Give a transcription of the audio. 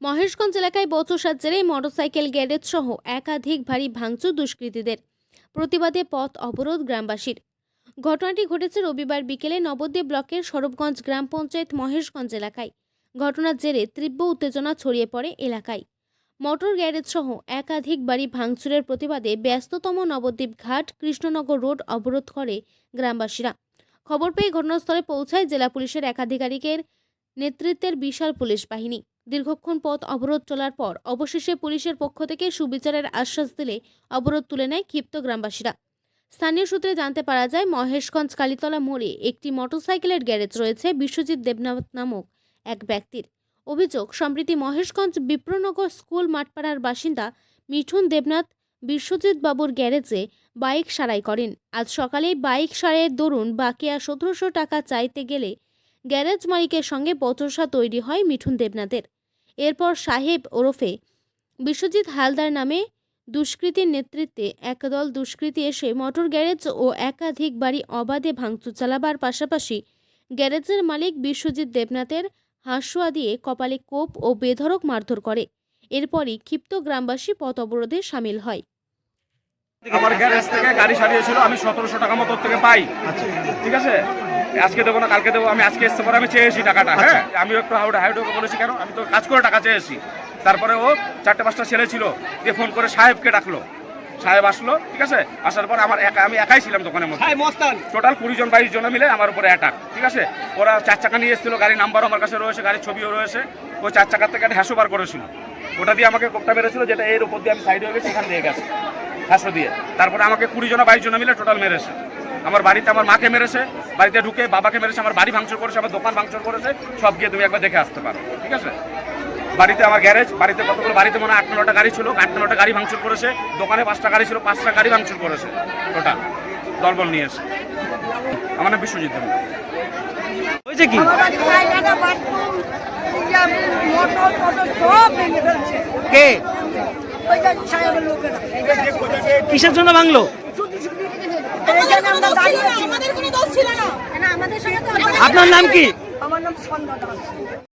মহেশগঞ্জ এলাকায় বচসার জেরে motorcycle garage সহ একাধিক ভারী ভাঙচুর দুষ্কৃতীদের প্রতিবাদে পথ অবরোধ গ্রামবাসীর। ঘটনাটি ঘটেছে রবিবার বিকেলে নবদ্বীপ ব্লকের সরবগঞ্জ গ্রাম পঞ্চায়েত মহেশগঞ্জ এলাকায়। ঘটনার জেরে তীব্র উত্তেজনা ছড়িয়ে পড়ে এলাকায়। মোটর গ্যারেজ সহ একাধিক বাড়ি ভাঙচুরের প্রতিবাদে ব্যস্ততম নবদ্বীপ ঘাট কৃষ্ণনগর রোড অবরোধ করে গ্রামবাসীরা। খবর পেয়ে ঘটনাস্থলে পৌঁছায় জেলা পুলিশের একাধিকারিকের নেতৃত্বের বিশাল পুলিশ বাহিনী। দীর্ঘক্ষণ পথ অবরোধ চলার পর অবশেষে পুলিশের পক্ষ থেকে সুবিচারের আশ্বাস দিলে অবরোধ তুলে নেয় ক্ষিপ্ত গ্রামবাসীরা। স্থানীয় সূত্রে জানতে পারা যায়, মহেশগঞ্জ কালীতলা মোড়ে একটি মোটরসাইকেলের গ্যারেজ রয়েছে বিশ্বজিৎ দেবনাথ নামক এক ব্যক্তির। অভিযোগ, সম্প্রতি মহেশগঞ্জ বিপ্রনগর স্কুল মাঠপাড়ার বাসিন্দা মিঠুন দেবনাথ বিশ্বজিৎ বাবুর গ্যারেজে বাইক সারাই করেন। আজ সকালেই বাইক সারাইয়ের দরুন বাকিয়া সতেরোশো টাকা চাইতে গেলে গ্যারেজ মালিকের সঙ্গে বচসা তৈরি হয় মিঠুন দেবনাথের। এরপর সাহেব ওরফে বিশ্বজিৎ হালদার নামে দুষ্কৃতীর নেতৃত্বে একদল দুষ্কৃতী এসে মোটর গ্যারেজ ও একাধিক বাড়ি অবাধে ভাঙচুর চালাবার পাশাপাশি গ্যারেজের মালিক বিশ্বজিৎ দেবনাথের হাঁসুয়া দিয়ে কপালে কোপ ও বেধরক মারধর করে। এরপরই ক্ষিপ্ত গ্রামবাসী পথ অবরোধে সামিল হয়। আমার গ্যারেজ থেকে গাড়ি সারিয়েছিল আমি সতেরোশো টাকা মতো থেকে পাই। ঠিক আছে? আজকে দেবো না কালকে দেবো আমি আজকে এসছে পরে আমি চেয়েছি টাকাটা হ্যাঁ? আমি একটু হাউডে হাউডে বলেছি কেন? আমি তো কাজ করে টাকা চেয়েছি। তারপরে ও চারটে পাঁচটা ছেলে ছিল দিয়ে ফোন করে সাহেবকে ডাকলো। সাহেব আসলো ঠিক আছে? আসার পর আমার একা আমি একাই ছিলাম দোকানের মধ্যে। টোটাল কুড়ি জন বাইশ জন মিলে আমার উপরে অ্যাটাক ঠিক আছে? ওরা চার চাকা নিয়ে এসেছিল গাড়ির নাম্বারও আমার কাছে রয়েছে গাড়ির ছবিও রয়েছে। ওই চার চাকার থেকে একটা হ্যাসো বার করেছিল। ওটা দিয়ে আমাকে কোপটা মেরেছিল যেটা এর উপর দিয়ে আমি সাইড হয়ে গেছি এখান দিয়ে গেছে। হ্যাসো দিয়ে। তারপরে আমাকে কুড়ি জন বাইশ জন মিলে টোটাল মেরেছে। আমার বাড়িতে আমার মাকে মেরেছে বাড়িতে ঢুকে বাবাকে মেরেছে আমার বাড়ি ভাঙচুর করেছে আমার দোকান ভাঙচুর করেছে সব গিয়ে তুমি একবার দেখে আসতে পারো ঠিক আছে? বাড়িতে আমার গ্যারেজ বাড়িতে কতগুলো বাড়িতে মনে হয় আট নটা গাড়ি ছিল আট নটা গাড়ি ভাঙচুর করেছে দোকানে পাঁচটা গাড়ি ছিল পাঁচটা গাড়ি ভাঙচুর করেছে টোটাল দলবল নিয়ে এসে। আমার নাম বিশ্বজিৎ। হয়েছে কি? ইয়া, কে? কিসের জন্য ভাঙলো? আপনার নাম কি? আমার নাম সন্ধ্যা দাস।